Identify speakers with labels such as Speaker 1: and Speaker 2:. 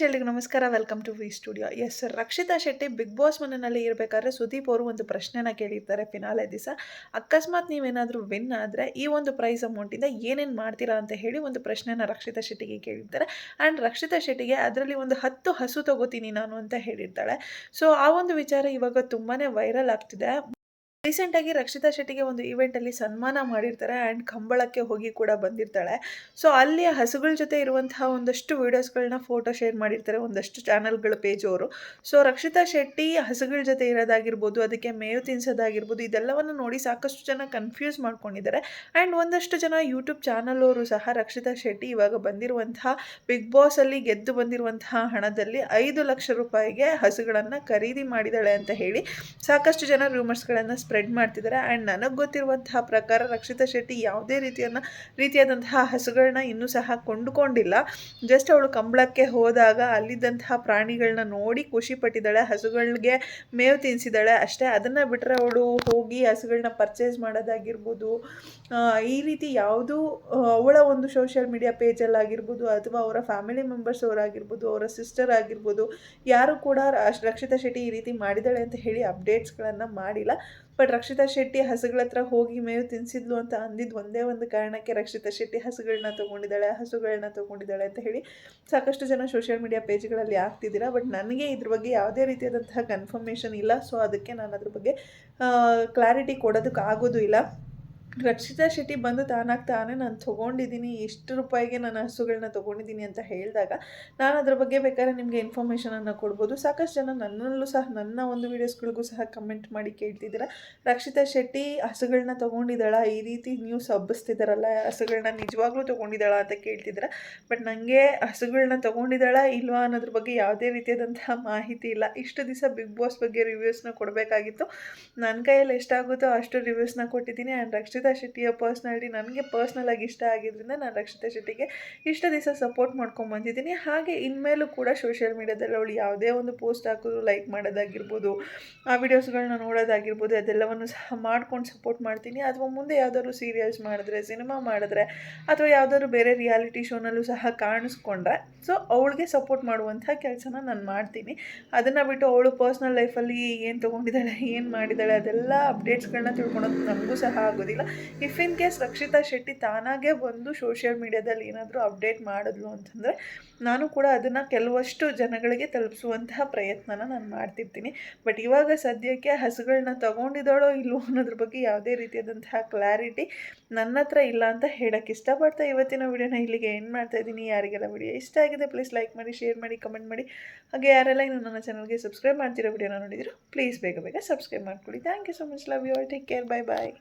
Speaker 1: ಎಲ್ರಿಗೂ ನಮಸ್ಕಾರ, welcome to V studio. Yes, Rakshita Shetty Bigg Boss ಮನೆಯಲ್ಲಿ ಇರಬೇಕಾದ್ರೆ ಸುದೀಪ್ ಅವರು ಒಂದು ಪ್ರಶ್ನೆನ ಕೇಳಿರ್ತಾರೆ ಫಿನಾಲೆ ದಿವಸ. ಅಕಸ್ಮಾತ್ ನೀವೇನಾದರೂ ವಿನ್ ಆದರೆ ಈ ಒಂದು ಪ್ರೈಸ್ ಅಮೌಂಟಿಂದ ಏನೇನು ಮಾಡ್ತೀರಾ ಅಂತ ಹೇಳಿ ಒಂದು ಪ್ರಶ್ನೆನ ರಕ್ಷಿತಾ ಶೆಟ್ಟಿಗೆ ಕೇಳಿರ್ತಾರೆ. ಆ್ಯಂಡ್ ರಕ್ಷಿತಾ ಶೆಟ್ಟಿಗೆ ಅದರಲ್ಲಿ ಒಂದು ಹತ್ತು ಹಸು ತಗೋತೀನಿ ನಾನು ಅಂತ ಹೇಳಿರ್ತಾಳೆ. ಸೊ ಆ ಒಂದು ವಿಚಾರ ಇವಾಗ ತುಂಬಾ ವೈರಲ್ ಆಗ್ತಿದೆ. ರೀಸೆಂಟಾಗಿ ರಕ್ಷಿತಾ ಶೆಟ್ಟಿಗೆ ಒಂದು ಈವೆಂಟಲ್ಲಿ ಸನ್ಮಾನ ಮಾಡಿರ್ತಾರೆ ಆ್ಯಂಡ್ ಕಂಬಳಕ್ಕೆ ಹೋಗಿ ಕೂಡ ಬಂದಿರ್ತಾಳೆ. ಸೊ ಅಲ್ಲಿ ಹಸುಗಳ ಜೊತೆ ಇರುವಂತಹ ಒಂದಷ್ಟು ವೀಡಿಯೋಸ್ಗಳನ್ನ ಫೋಟೋ ಶೇರ್ ಮಾಡಿರ್ತಾರೆ ಒಂದಷ್ಟು ಚಾನಲ್ಗಳ ಪೇಜ್ ಅವರು. ಸೊ ರಕ್ಷಿತಾ ಶೆಟ್ಟಿ ಹಸುಗಳ ಜೊತೆ ಇರೋದಾಗಿರ್ಬೋದು, ಅದಕ್ಕೆ ಮೇವು ತಿನ್ಸೋದಾಗಿರ್ಬೋದು, ಇದೆಲ್ಲವನ್ನು ನೋಡಿ ಸಾಕಷ್ಟು ಜನ ಕನ್ಫ್ಯೂಸ್ ಮಾಡ್ಕೊಂಡಿದ್ದಾರೆ. ಆ್ಯಂಡ್ ಒಂದಷ್ಟು ಜನ ಯೂಟ್ಯೂಬ್ ಚಾನಲ್ ಅವರು ಸಹ ರಕ್ಷಿತಾ ಶೆಟ್ಟಿ ಇವಾಗ ಬಂದಿರುವಂತಹ ಬಿಗ್ ಬಾಸಲ್ಲಿ ಗೆದ್ದು ಬಂದಿರುವಂತಹ ಹಣದಲ್ಲಿ ಐದು ಲಕ್ಷ ರೂಪಾಯಿಗೆ ಹಸುಗಳನ್ನು ಖರೀದಿ ಮಾಡಿದ್ದಾಳೆ ಅಂತ ಹೇಳಿ ಸಾಕಷ್ಟು ಜನ ರೂಮರ್ಸ್ಗಳನ್ನು ಸ್ಪ್ರೆಡ್ ಮಾಡ್ತಿದ್ದಾರೆ ಆ್ಯಂಡ್ ನನಗೆ ಗೊತ್ತಿರುವಂತಹ ಪ್ರಕಾರ ರಕ್ಷಿತಾ ಶೆಟ್ಟಿ ಯಾವುದೇ ರೀತಿಯನ್ನು, ರೀತಿಯಾದಂತಹ ಹಸುಗಳನ್ನ ಇನ್ನೂ ಸಹ ಕೊಂಡುಕೊಂಡಿಲ್ಲ. ಜಸ್ಟ್ ಅವಳು ಕಂಬಳಕ್ಕೆ ಹೋದಾಗ ಅಲ್ಲಿದ್ದಂತಹ ಪ್ರಾಣಿಗಳನ್ನ ನೋಡಿ ಖುಷಿ ಪಟ್ಟಿದ್ದಾಳೆ. ಹಸುಗಳಿಗೆ ಮೇವು ತಿನ್ನಿಸಿದ್ದಾಳೆ ಅಷ್ಟೇ. ಅದನ್ನು ಬಿಟ್ಟರೆ ಅವಳು ಹೋಗಿ ಹಸುಗಳನ್ನ ಪರ್ಚೇಸ್ ಮಾಡೋದಾಗಿರ್ಬೋದು ಈ ರೀತಿ ಯಾವುದೂ ಅವಳ ಒಂದು ಸೋಷಿಯಲ್ ಮೀಡಿಯಾ ಪೇಜಲ್ಲಾಗಿರ್ಬೋದು ಅಥವಾ ಅವರ ಫ್ಯಾಮಿಲಿ ಮೆಂಬರ್ಸ್ ಅವರಾಗಿರ್ಬೋದು ಅವರ ಸಿಸ್ಟರ್ ಆಗಿರ್ಬೋದು, ಯಾರು ಕೂಡ ರಕ್ಷಿತಾ ಶೆಟ್ಟಿ ಈ ರೀತಿ ಮಾಡಿದ್ದಾಳೆ ಅಂತ ಹೇಳಿ ಅಪ್ಡೇಟ್ಸ್ಗಳನ್ನು ಮಾಡಿಲ್ಲ. ಬಟ್ ರಕ್ಷಿತಾ ಶೆಟ್ಟಿ ಹಸುಗಳ ಹತ್ರ ಹೋಗಿ ಮೇವು ತಿನ್ಸಿದ್ಲು ಅಂತ ಅಂದಿದ್ದು ಒಂದೇ ಒಂದು ಕಾರಣಕ್ಕೆ ರಕ್ಷಿತಾ ಶೆಟ್ಟಿ ಹಸುಗಳನ್ನ ತೊಗೊಂಡಿದ್ದಾಳೆ ಹಸುಗಳನ್ನ ತೊಗೊಂಡಿದ್ದಾಳೆ ಅಂತ ಹೇಳಿ ಸಾಕಷ್ಟು ಜನ ಸೋಷಿಯಲ್ ಮೀಡಿಯಾ ಪೇಜ್ಗಳಲ್ಲಿ ಆಗ್ತಿದ್ದೀರಾ ಬಟ್ ನನಗೆ ಇದ್ರ ಬಗ್ಗೆ ಯಾವುದೇ ರೀತಿಯಾದಂತಹ ಕನ್ಫರ್ಮೇಷನ್ ಇಲ್ಲ. ಸೊ ಅದಕ್ಕೆ ನಾನು ಅದ್ರ ಬಗ್ಗೆ ಕ್ಲಾರಿಟಿ ಕೊಡೋದಕ್ಕೆ ಆಗೋದು ಇಲ್ಲ. ರಕ್ಷಿತಾ ಶೆಟ್ಟಿ ಬಂದು ತಾನಾಗಿ ತಾನೇ ನಾನು ತೊಗೊಂಡಿದ್ದೀನಿ ಎಷ್ಟು ರೂಪಾಯಿಗೆ ನಾನು ಹಸುಗಳನ್ನ ತೊಗೊಂಡಿದ್ದೀನಿ ಅಂತ ಹೇಳಿದಾಗ ನಾನು ಅದ್ರ ಬಗ್ಗೆ ಬೇಕಾದ್ರೆ ನಿಮಗೆ ಇನ್ಫಾರ್ಮೇಷನನ್ನು ಕೊಡ್ಬೋದು. ಸಾಕಷ್ಟು ಜನ ನನ್ನಲ್ಲೂ ಸಹ, ನನ್ನ ಒಂದು ವೀಡಿಯೋಸ್ಗಳಿಗೂ ಸಹ ಕಮೆಂಟ್ ಮಾಡಿ ಕೇಳ್ತಿದ್ದೀರಾ. ರಕ್ಷಿತಾ ಶೆಟ್ಟಿ ಹಸುಗಳನ್ನ ತೊಗೊಂಡಿದ್ದಾಳ? ಈ ರೀತಿ ನ್ಯೂಸ್ ಹಬ್ಬಿಸ್ತಿದ್ದಾರಲ್ಲ ಹಸುಗಳನ್ನ ನಿಜವಾಗ್ಲೂ ತೊಗೊಂಡಿದ್ದಾಳ ಅಂತ ಕೇಳ್ತಿದ್ದೀರ? ಬಟ್ ನನಗೆ ಹಸುಗಳನ್ನ ತೊಗೊಂಡಿದ್ದಾಳ ಇಲ್ವಾ ಅನ್ನೋದ್ರ ಬಗ್ಗೆ ಯಾವುದೇ ರೀತಿಯಾದಂತಹ ಮಾಹಿತಿ ಇಲ್ಲ. ಇಷ್ಟು ದಿವಸ ಬಿಗ್ ಬಾಸ್ ಬಗ್ಗೆ ರಿವ್ಯೂಸ್ನ ಕೊಡಬೇಕಾಗಿತ್ತು. ನನ್ನ ಕೈಯಲ್ಲಿ ಎಷ್ಟಾಗುತ್ತೋ ಅಷ್ಟು ರಿವ್ಯೂಸ್ನ ಕೊಟ್ಟಿದ್ದೀನಿ. ಆ್ಯಂಡ್ ರಕ್ಷಿತಾ ರಕ್ಷಿತಾ ಶೆಟ್ಟಿಯ ಪರ್ಸ್ನಾಲಿಟಿ ನನಗೆ ಪರ್ಸ್ನಲಾಗಿ ಇಷ್ಟ ಆಗಿದ್ದರಿಂದ ನಾನು ರಕ್ಷಿತಾ ಶೆಟ್ಟಿಗೆ ಇಷ್ಟ ದಿವಸ ಸಪೋರ್ಟ್ ಮಾಡ್ಕೊಂಡು ಬಂದಿದ್ದೀನಿ. ಹಾಗೆ ಇನ್ಮೇಲೂ ಕೂಡ ಸೋಷಿಯಲ್ ಮೀಡ್ಯಾದಲ್ಲಿ ಅವಳು ಯಾವುದೇ ಒಂದು ಪೋಸ್ಟ್ ಹಾಕಿದ್ರು ಲೈಕ್ ಮಾಡೋದಾಗಿರ್ಬೋದು, ಆ ವಿಡಿಯೋಸ್ಗಳನ್ನ ನೋಡೋದಾಗಿರ್ಬೋದು, ಅದೆಲ್ಲವನ್ನು ಸಹ ಮಾಡ್ಕೊಂಡು ಸಪೋರ್ಟ್ ಮಾಡ್ತೀನಿ. ಅಥವಾ ಮುಂದೆ ಯಾವುದಾದ್ರು ಸೀರಿಯಲ್ಸ್ ಮಾಡಿದ್ರೆ ಸಿನಿಮಾ ಮಾಡಿದ್ರೆ, ಅಥವಾ ಯಾವುದಾದ್ರು ಬೇರೆ ರಿಯಾಲಿಟಿ ಶೋನಲ್ಲೂ ಸಹ ಕಾಣಿಸ್ಕೊಂಡ್ರೆ ಸೊ ಅವಳಿಗೆ ಸಪೋರ್ಟ್ ಮಾಡುವಂಥ ಕೆಲಸನ ನಾನು ಮಾಡ್ತೀನಿ. ಅದನ್ನು ಬಿಟ್ಟು ಅವಳು ಪರ್ಸ್ನಲ್ ಲೈಫಲ್ಲಿ ಏನು ತೊಗೊಂಡಿದ್ದಾಳೆ, ಏನು ಮಾಡಿದ್ದಾಳೆ, ಅದೆಲ್ಲ ಅಪ್ಡೇಟ್ಸ್ಗಳನ್ನ ತಿಳ್ಕೊಳೋದು ನಮಗೂ ಸಹ ಆಗೋದಿಲ್ಲ. If in case Rakshita Shetty ತಾನಾಗೆ ಬಂದು ಸೋಷಿಯಲ್ ಮೀಡ್ಯಾದಲ್ಲಿ ಏನಾದರೂ ಅಪ್ಡೇಟ್ ಮಾಡಿದ್ಲು ಅಂತಂದರೆ ನಾನು ಕೂಡ ಅದನ್ನು ಕೆಲವಷ್ಟು ಜನಗಳಿಗೆ ತಲುಪಿಸುವಂತಹ ಪ್ರಯತ್ನನ ನಾನು ಮಾಡ್ತಿರ್ತೀನಿ. ಬಟ್ ಇವಾಗ ಸದ್ಯಕ್ಕೆ ಹಸುಗಳನ್ನ ತಗೊಂಡಿದ್ದಾಳೋ ಇಲ್ವೋ ಅನ್ನೋದ್ರ ಬಗ್ಗೆ ಯಾವುದೇ ರೀತಿಯಾದಂತಹ ಕ್ಲಾರಿಟಿ ನನ್ನ ಹತ್ರ ಇಲ್ಲ ಅಂತ ಹೇಳಕ್ಕೆ ಇಷ್ಟಪಡ್ತಾ ಇವತ್ತಿನ ವಿಡಿಯೋನ ಇಲ್ಲಿಗೆ ಏನು ಮಾಡ್ತಾ ಇದ್ದೀನಿ. ಯಾರಿಗೆಲ್ಲ ವಿಡಿಯೋ ಇಷ್ಟ ಆಗಿದೆ ಪ್ಲೀಸ್ ಲೈಕ್ ಮಾಡಿ ಶೇರ್ ಮಾಡಿ ಕಮೆಂಟ್ ಮಾಡಿ. ಹಾಗೆ ಯಾರೆಲ್ಲ ಇನ್ನು ನನ್ನ ಚಾನಲ್ಗೆ ಸಬ್ಸ್ಕ್ರೈಬ್ ಮಾಡ್ತಿರೋ ವಿಡಿಯೋನ ನೋಡಿದ್ರು ಪ್ಲೀಸ್ ಬೇಗ ಬೇಗ ಸಬ್ಸ್ಕ್ರೈಬ್ ಮಾಡ್ಕೊಳ್ಳಿ. Thank you so much love you all take care bye bye